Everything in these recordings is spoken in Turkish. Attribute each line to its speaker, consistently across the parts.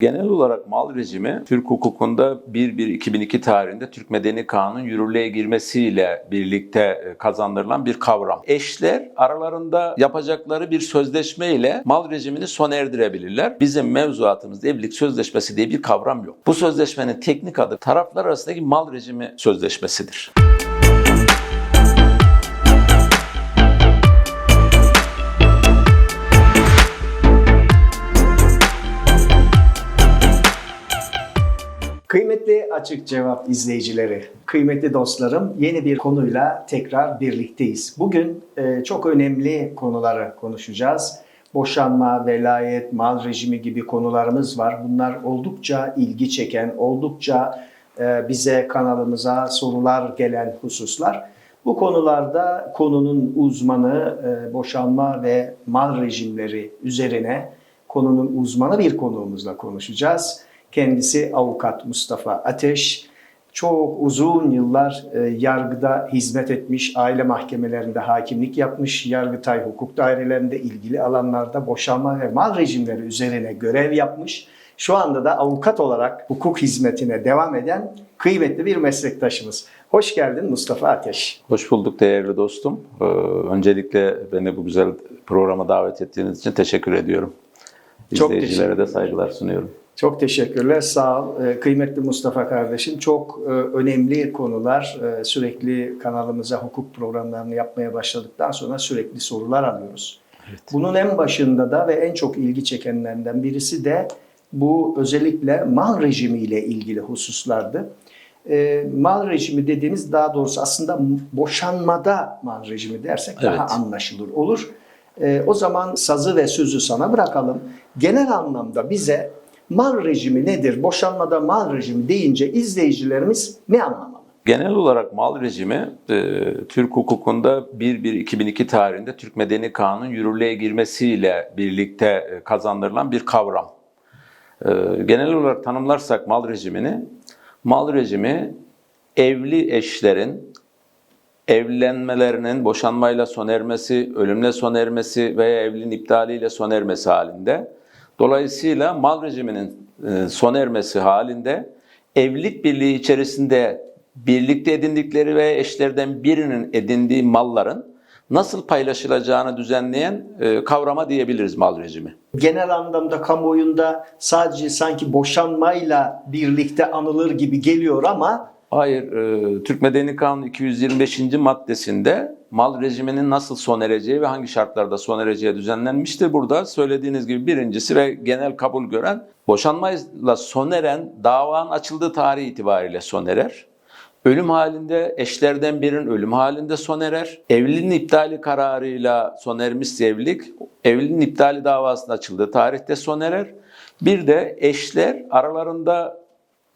Speaker 1: Genel olarak mal rejimi Türk hukukunda 1-1-2002 tarihinde Türk Medeni Kanunun yürürlüğe girmesiyle birlikte e, kazandırılan bir kavram. Eşler aralarında yapacakları bir sözleşme ile mal rejimini sona erdirebilirler. Bizim mevzuatımızda evlilik sözleşmesi diye bir kavram yok. Bu sözleşmenin teknik adı taraflar arasındaki mal rejimi sözleşmesidir.
Speaker 2: Kıymetli Açık Cevap izleyicileri, kıymetli dostlarım yeni bir konuyla tekrar birlikteyiz. Bugün e, çok önemli konuları konuşacağız. Boşanma, velayet, mal rejimi gibi konularımız var. Bunlar oldukça ilgi çeken, oldukça e, bize kanalımıza sorular gelen hususlar. Bu konularda konunun uzmanı e, boşanma ve mal rejimleri üzerine konunun uzmanı bir konuğumuzla konuşacağız. Kendisi avukat Mustafa Ateş. Çok uzun yıllar e, yargıda hizmet etmiş, aile mahkemelerinde hakimlik yapmış, Yargıtay hukuk dairelerinde ilgili alanlarda boşanma ve mal rejimleri üzerine görev yapmış. Şu anda da avukat olarak hukuk hizmetine devam eden kıymetli bir meslektaşımız. Hoş geldin Mustafa Ateş.
Speaker 1: Hoş bulduk değerli dostum. Ee, öncelikle beni bu güzel programa davet ettiğiniz için teşekkür ediyorum.
Speaker 2: Çok
Speaker 1: İzleyicilere de
Speaker 2: teşekkür
Speaker 1: saygılar sunuyorum.
Speaker 2: Çok teşekkürler. Sağ ol. Ee, Kıymetli Mustafa kardeşim çok e, önemli konular. Ee, Sürekli kanalımıza hukuk programlarını yapmaya başladıktan sonra sürekli sorular alıyoruz. Bunun en başında da ve en çok ilgi çekenlerden birisi de bu özellikle mal rejimi ile ilgili hususlardı. Ee, mal rejimi dediğimiz daha doğrusu aslında boşanmada mal rejimi dersek daha
Speaker 1: Evet.
Speaker 2: anlaşılır olur. Ee, o zaman sazı ve sözü sana bırakalım. Genel anlamda bize mal rejimi nedir? Boşanmada mal rejimi deyince izleyicilerimiz ne anlamalı?
Speaker 1: Genel olarak mal rejimi e, Türk hukukunda 1-1-2002 tarihinde Türk Medeni Kanunun yürürlüğe girmesiyle birlikte e, kazandırılan bir kavram. E, genel olarak tanımlarsak mal rejimini, mal rejimi evli eşlerin evlenmelerinin boşanmayla sona ermesi, ölümle sona ermesi veya evliliğin iptaliyle sona ermesi halinde. Dolayısıyla mal rejiminin e, sona ermesi halinde evlilik birliği içerisinde birlikte edindikleri ve eşlerden birinin edindiği malların nasıl paylaşılacağını düzenleyen e, kavrama diyebiliriz mal rejimi.
Speaker 2: Genel anlamda kamuoyunda sadece sanki boşanmayla birlikte anılır gibi geliyor ama
Speaker 1: Hayır, e, Türk Medeni Kanunu 225. maddesinde mal rejiminin nasıl sona ereceği ve hangi şartlarda sona ereceği düzenlenmiştir. Burada söylediğiniz gibi birincisi ve genel kabul gören boşanmayla sona eren davanın açıldığı tarih itibariyle sona erer. Ölüm halinde eşlerden birinin ölüm halinde sona erer. Evliliğin iptali kararıyla sona ermişse evlilik, evliliğin iptali davasının açıldığı tarihte sona erer. Bir de eşler aralarında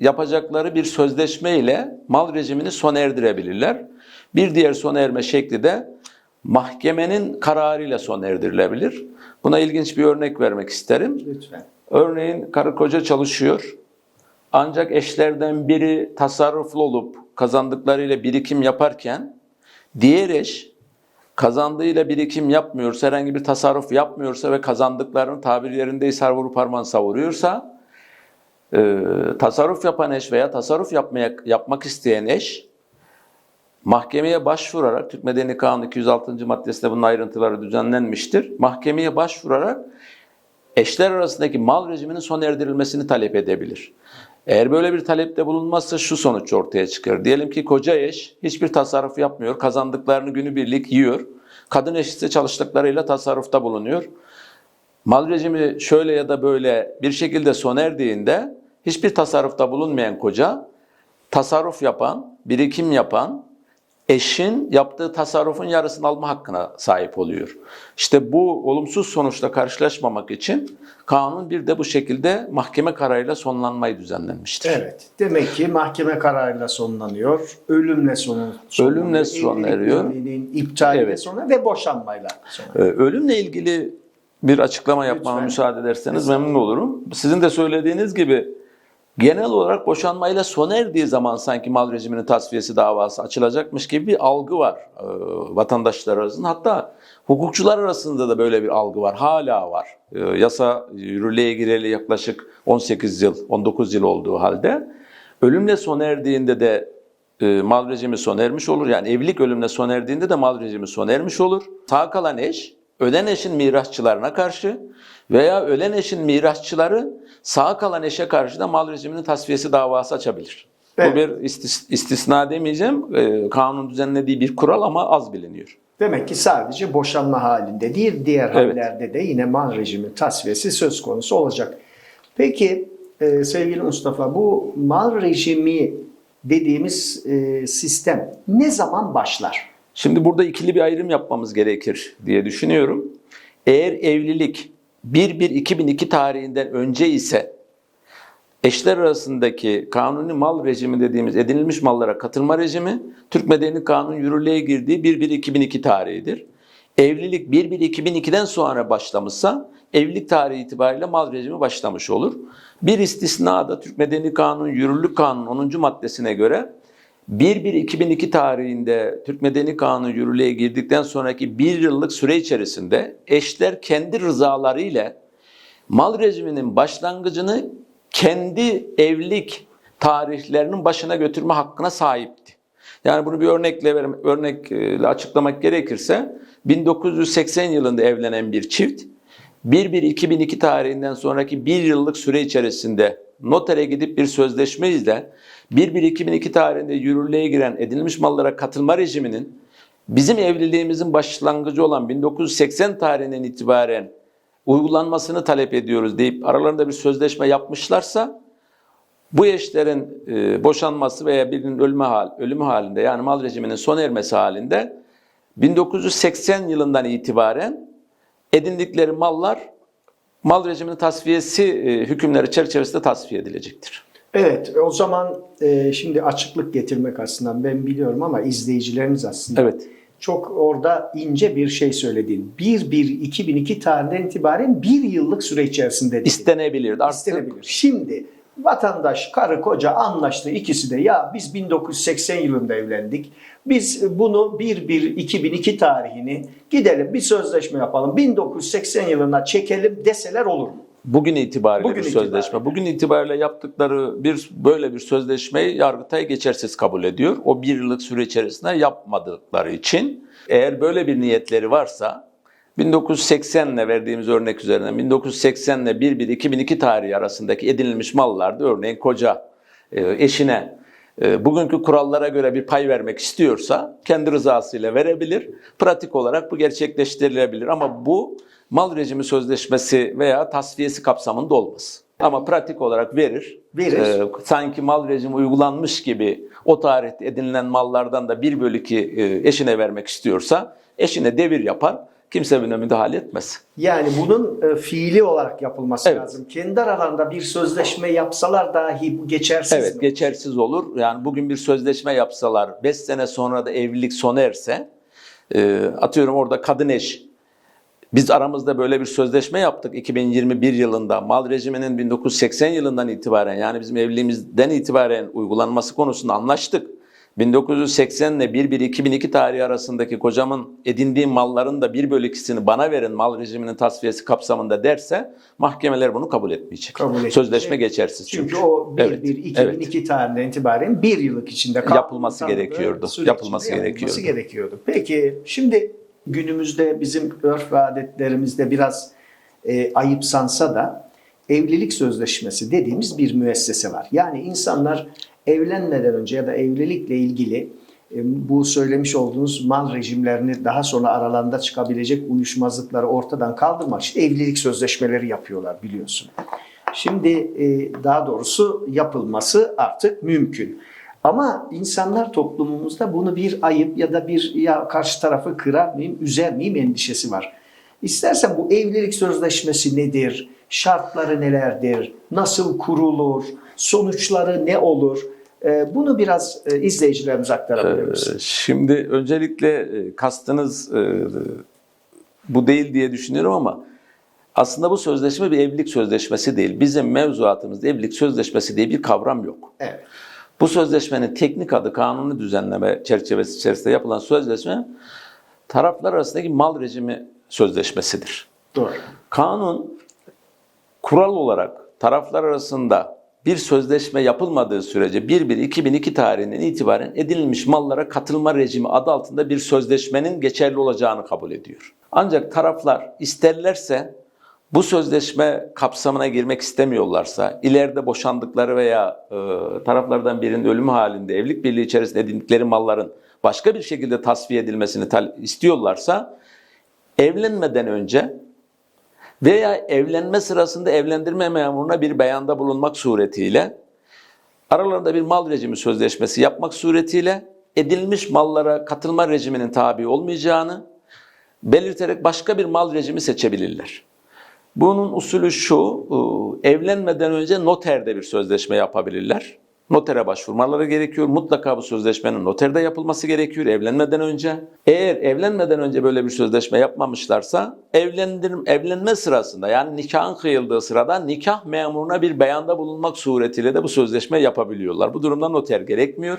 Speaker 1: yapacakları bir sözleşme ile mal rejimini sona erdirebilirler. Bir diğer sona erme şekli de mahkemenin kararıyla sona erdirilebilir. Buna ilginç bir örnek vermek isterim.
Speaker 2: lütfen.
Speaker 1: Örneğin karı koca çalışıyor. Ancak eşlerden biri tasarruflu olup kazandıklarıyla birikim yaparken diğer eş kazandığıyla birikim yapmıyorsa, herhangi bir tasarruf yapmıyorsa ve kazandıklarını tabir yerindeyse har vurup parmağını savuruyorsa e, tasarruf yapan eş veya tasarruf yapmaya, yapmak isteyen eş mahkemeye başvurarak Türk Medeni Kanunu 206. maddesinde bunun ayrıntıları düzenlenmiştir. Mahkemeye başvurarak eşler arasındaki mal rejiminin sona erdirilmesini talep edebilir. Eğer böyle bir talepte bulunmazsa şu sonuç ortaya çıkar. Diyelim ki koca eş hiçbir tasarruf yapmıyor, kazandıklarını günübirlik yiyor. Kadın eş ise çalıştıklarıyla tasarrufta bulunuyor. Mal rejimi şöyle ya da böyle bir şekilde sona erdiğinde hiçbir tasarrufta bulunmayan koca tasarruf yapan, birikim yapan eşin yaptığı tasarrufun yarısını alma hakkına sahip oluyor. İşte bu olumsuz sonuçla karşılaşmamak için kanun bir de bu şekilde mahkeme kararıyla sonlanmayı düzenlenmiştir.
Speaker 2: Evet. Demek ki mahkeme kararıyla sonlanıyor. Ölümle sonu sonlanıyor.
Speaker 1: Ölümle sona eriyor.
Speaker 2: İptaliyle
Speaker 1: Evet.
Speaker 2: sona ve boşanmayla sona.
Speaker 1: Ee, Ölümle ilgili bir açıklama yapmama
Speaker 2: Lütfen.
Speaker 1: müsaade ederseniz memnun olurum. Sizin de söylediğiniz gibi Genel olarak boşanmayla sona erdiği zaman sanki mal rejiminin tasfiyesi davası açılacakmış gibi bir algı var e, vatandaşlar arasında. Hatta hukukçular arasında da böyle bir algı var. Hala var. E, yasa yürürlüğe gireli yaklaşık 18 yıl, 19 yıl olduğu halde ölümle sona erdiğinde de e, mal rejimi sona ermiş olur. Yani evlilik ölümle sona erdiğinde de mal rejimi sona ermiş olur. Sağ kalan eş, ölen eşin mirasçılarına karşı veya ölen eşin mirasçıları sağ kalan eşe karşı da mal rejiminin tasfiyesi davası açabilir.
Speaker 2: Evet.
Speaker 1: Bu bir istis- istisna demeyeceğim. E, kanun düzenlediği bir kural ama az biliniyor.
Speaker 2: Demek ki sadece boşanma halinde değil, diğer
Speaker 1: Evet.
Speaker 2: hallerde de yine mal rejimi tasfiyesi söz konusu olacak. Peki e, sevgili Mustafa bu mal rejimi dediğimiz e, sistem ne zaman başlar?
Speaker 1: Şimdi burada ikili bir ayrım yapmamız gerekir diye düşünüyorum. Eğer evlilik 1-1-2002 tarihinden önce ise eşler arasındaki kanuni mal rejimi dediğimiz edinilmiş mallara katılma rejimi Türk Medeni Kanunu yürürlüğe girdiği 1-1-2002 tarihidir. Evlilik 1-1-2002'den sonra başlamışsa evlilik tarihi itibariyle mal rejimi başlamış olur. Bir istisna da Türk Medeni Kanunu Yürürlük Kanunu 10. maddesine göre 1-1-2002 tarihinde Türk Medeni Kanunu yürürlüğe girdikten sonraki bir yıllık süre içerisinde eşler kendi rızaları ile mal rejiminin başlangıcını kendi evlilik tarihlerinin başına götürme hakkına sahipti. Yani bunu bir örnekle verem- örnekle açıklamak gerekirse 1980 yılında evlenen bir çift 1-1-2002 tarihinden sonraki bir yıllık süre içerisinde notere gidip bir sözleşme ile 1-1-2002 tarihinde yürürlüğe giren edinilmiş mallara katılma rejiminin bizim evliliğimizin başlangıcı olan 1980 tarihinden itibaren uygulanmasını talep ediyoruz deyip aralarında bir sözleşme yapmışlarsa bu eşlerin e, boşanması veya birinin ölme hal, ölümü halinde yani mal rejiminin sona ermesi halinde 1980 yılından itibaren edindikleri mallar mal rejiminin tasfiyesi e, hükümleri çerçevesinde tasfiye edilecektir.
Speaker 2: Evet o zaman e, şimdi açıklık getirmek açısından ben biliyorum ama izleyicilerimiz aslında
Speaker 1: Evet.
Speaker 2: çok orada ince bir şey söyledin. 1-1-2002 tarihinden itibaren bir yıllık süre içerisinde dedin.
Speaker 1: İstenebilirdi. Artık
Speaker 2: İstenebilir. Şimdi vatandaş karı koca anlaştı ikisi de ya biz 1980 yılında evlendik. Biz bunu 1-1-2002 tarihini gidelim bir sözleşme yapalım. 1980 yılına çekelim deseler olur mu?
Speaker 1: Bugün itibariyle
Speaker 2: Bugün
Speaker 1: bir sözleşme.
Speaker 2: itibariyle.
Speaker 1: Bugün itibariyle yaptıkları bir böyle bir sözleşmeyi Yargıtay geçersiz kabul ediyor. O bir yıllık süre içerisinde yapmadıkları için eğer böyle bir niyetleri varsa 1980 ile verdiğimiz örnek üzerinden 1980 ile 1-1-2002 tarihi arasındaki edinilmiş mallarda örneğin koca e, eşine e, bugünkü kurallara göre bir pay vermek istiyorsa kendi rızasıyla verebilir. Pratik olarak bu gerçekleştirilebilir ama bu mal rejimi sözleşmesi veya tasfiyesi kapsamında olmaz. Ama pratik olarak verir.
Speaker 2: Verir.
Speaker 1: E, sanki mal rejimi uygulanmış gibi o tarihte edinilen mallardan da 1 bölü 2 e, eşine vermek istiyorsa eşine devir yapar. Kimse buna müdahale etmez.
Speaker 2: Yani bunun e, fiili olarak yapılması
Speaker 1: Evet.
Speaker 2: lazım. Kendi aralarında bir sözleşme yapsalar dahi bu geçersiz
Speaker 1: Evet
Speaker 2: mi?
Speaker 1: geçersiz olur. Yani bugün bir sözleşme yapsalar 5 sene sonra da evlilik sona erse e, atıyorum orada kadın eş biz aramızda böyle bir sözleşme yaptık 2021 yılında mal rejiminin 1980 yılından itibaren yani bizim evliliğimizden itibaren uygulanması konusunda anlaştık. 1980 ile 1-1-2002 tarihi arasındaki kocamın edindiği malların da 1 bölü 2'sini bana verin mal rejiminin tasfiyesi kapsamında derse mahkemeler bunu kabul etmeyecek.
Speaker 2: Kabul etmeyecek.
Speaker 1: Sözleşme geçersiz çünkü.
Speaker 2: Çünkü o 1
Speaker 1: Evet,
Speaker 2: 1 2002 tarihinden itibaren bir yıllık içinde
Speaker 1: Yapılması gerekiyordu. Yapılması gerekiyordu.
Speaker 2: gerekiyordu. Peki şimdi günümüzde bizim örf ve adetlerimizde biraz e, ayıpsansa da evlilik sözleşmesi dediğimiz bir müessese var. Yani insanlar evlenmeden önce ya da evlilikle ilgili e, bu söylemiş olduğunuz mal rejimlerini daha sonra aralarında çıkabilecek uyuşmazlıkları ortadan kaldırmak için evlilik sözleşmeleri yapıyorlar biliyorsun. Şimdi e, daha doğrusu yapılması artık mümkün. Ama insanlar toplumumuzda bunu bir ayıp ya da bir ya karşı tarafı kırar mıyım, üzer miyim endişesi var. İstersen bu evlilik sözleşmesi nedir? Şartları nelerdir? Nasıl kurulur? Sonuçları ne olur? E, bunu biraz e, izleyicilerimize aktarabilir misin?
Speaker 1: Ee, Şimdi öncelikle e, kastınız e, bu değil diye düşünüyorum ama Aslında bu sözleşme bir evlilik sözleşmesi değil. Bizim mevzuatımızda evlilik sözleşmesi diye bir kavram yok.
Speaker 2: Evet.
Speaker 1: Bu sözleşmenin teknik adı kanuni düzenleme çerçevesi içerisinde yapılan sözleşme taraflar arasındaki mal rejimi sözleşmesidir.
Speaker 2: Doğru.
Speaker 1: Kanun kural olarak taraflar arasında bir sözleşme yapılmadığı sürece 1-1-2002 tarihinden itibaren edinilmiş mallara katılma rejimi adı altında bir sözleşmenin geçerli olacağını kabul ediyor. Ancak taraflar isterlerse bu sözleşme kapsamına girmek istemiyorlarsa, ileride boşandıkları veya e, taraflardan birinin ölümü halinde evlilik birliği içerisinde edindikleri malların başka bir şekilde tasfiye edilmesini istiyorlarsa, evlenmeden önce veya evlenme sırasında evlendirme memuruna bir beyanda bulunmak suretiyle aralarında bir mal rejimi sözleşmesi yapmak suretiyle edilmiş mallara katılma rejiminin tabi olmayacağını belirterek başka bir mal rejimi seçebilirler. Bunun usulü şu, e, evlenmeden önce noterde bir sözleşme yapabilirler. Notere başvurmaları gerekiyor. Mutlaka bu sözleşmenin noterde yapılması gerekiyor evlenmeden önce. Eğer evlenmeden önce böyle bir sözleşme yapmamışlarsa evlendirim, evlenme sırasında yani nikahın kıyıldığı sırada nikah memuruna bir beyanda bulunmak suretiyle de bu sözleşme yapabiliyorlar. Bu durumda noter gerekmiyor.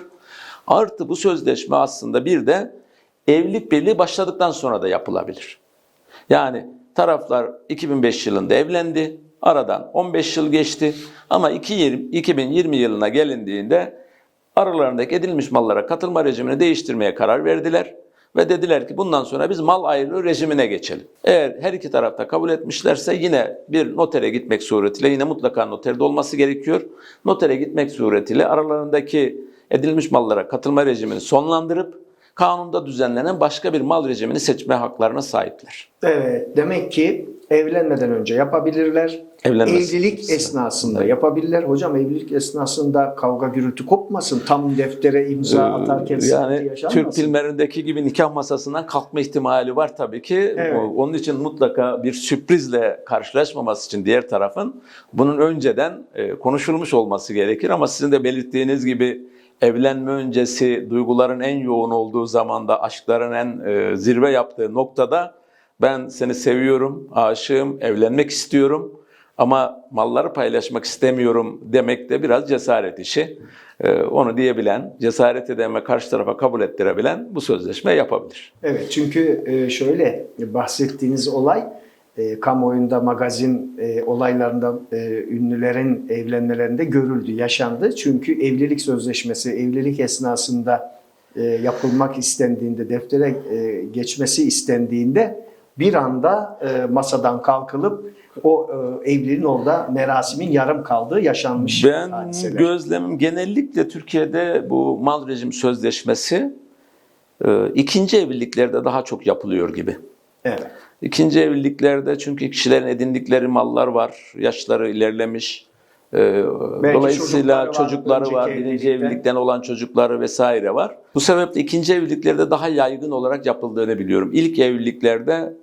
Speaker 1: Artı bu sözleşme aslında bir de evlilik birliği başladıktan sonra da yapılabilir. Yani taraflar 2005 yılında evlendi. Aradan 15 yıl geçti. Ama 2020 yılına gelindiğinde aralarındaki edilmiş mallara katılma rejimini değiştirmeye karar verdiler. Ve dediler ki bundan sonra biz mal ayrılığı rejimine geçelim. Eğer her iki tarafta kabul etmişlerse yine bir notere gitmek suretiyle yine mutlaka noterde olması gerekiyor. Notere gitmek suretiyle aralarındaki edilmiş mallara katılma rejimini sonlandırıp kanunda düzenlenen başka bir mal rejimini seçme haklarına sahipler.
Speaker 2: Evet, demek ki evlenmeden önce yapabilirler.
Speaker 1: Evlenmesi.
Speaker 2: Evlilik esnasında yapabilirler. Hocam evlilik esnasında kavga gürültü kopmasın. Tam deftere imza atarken
Speaker 1: Ee, yani
Speaker 2: yaşanmasın.
Speaker 1: Türk filmlerindeki gibi nikah masasından kalkma ihtimali var tabii ki.
Speaker 2: Evet.
Speaker 1: Onun için mutlaka bir sürprizle karşılaşmaması için diğer tarafın bunun önceden e, konuşulmuş olması gerekir. Ama sizin de belirttiğiniz gibi evlenme öncesi duyguların en yoğun olduğu zamanda aşkların en e, zirve yaptığı noktada ben seni seviyorum, aşığım, evlenmek istiyorum ama malları paylaşmak istemiyorum demek de biraz cesaret işi. Ee, onu diyebilen, cesaret eden ve karşı tarafa kabul ettirebilen bu sözleşme yapabilir.
Speaker 2: Evet çünkü e, şöyle bahsettiğiniz olay e, kamuoyunda magazin e, olaylarında e, ünlülerin evlenmelerinde görüldü, yaşandı. Çünkü evlilik sözleşmesi evlilik esnasında yapılmak istendiğinde, deftere geçmesi istendiğinde bir anda e, masadan kalkılıp o e, evliliğin orada merasimin yarım kaldığı yaşanmış
Speaker 1: Ben
Speaker 2: hadiseler.
Speaker 1: gözlemim genellikle Türkiye'de bu mal rejim sözleşmesi e, ikinci evliliklerde daha çok yapılıyor gibi.
Speaker 2: evet.
Speaker 1: İkinci evliliklerde çünkü kişilerin edindikleri mallar var, yaşları ilerlemiş. Ee, Dolayısıyla
Speaker 2: çocukları
Speaker 1: çocukları
Speaker 2: var,
Speaker 1: var,
Speaker 2: önceki
Speaker 1: birinci
Speaker 2: evlilikten.
Speaker 1: olan çocukları vesaire var. Bu sebeple ikinci evliliklerde daha yaygın olarak yapıldığını biliyorum. İlk evliliklerde e,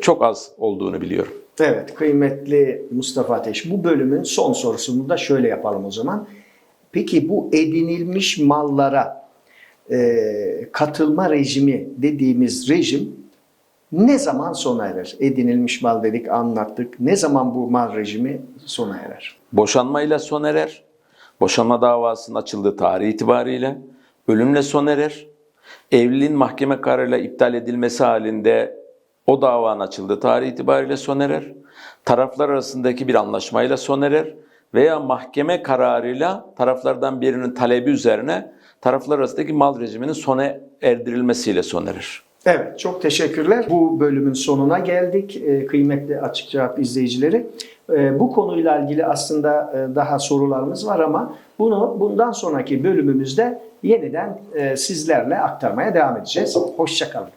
Speaker 1: çok az olduğunu biliyorum.
Speaker 2: Evet kıymetli Mustafa Ateş bu bölümün son sorusunu da şöyle yapalım o zaman. Peki bu edinilmiş mallara e, katılma rejimi dediğimiz rejim ne zaman sona erer? Edinilmiş mal dedik anlattık. Ne zaman bu mal rejimi sona erer?
Speaker 1: Boşanmayla son erer. Boşanma davasının açıldığı tarih itibariyle ölümle son erer. Evliliğin mahkeme kararıyla iptal edilmesi halinde o davanın açıldığı tarih itibariyle son erer. Taraflar arasındaki bir anlaşmayla son erer veya mahkeme kararıyla taraflardan birinin talebi üzerine taraflar arasındaki mal rejiminin sona erdirilmesiyle son erer.
Speaker 2: Evet çok teşekkürler. Bu bölümün sonuna geldik. E, kıymetli açık cevap izleyicileri. E, bu konuyla ilgili aslında e, daha sorularımız var ama bunu bundan sonraki bölümümüzde yeniden sizlerle aktarmaya devam edeceğiz. Hoşçakalın.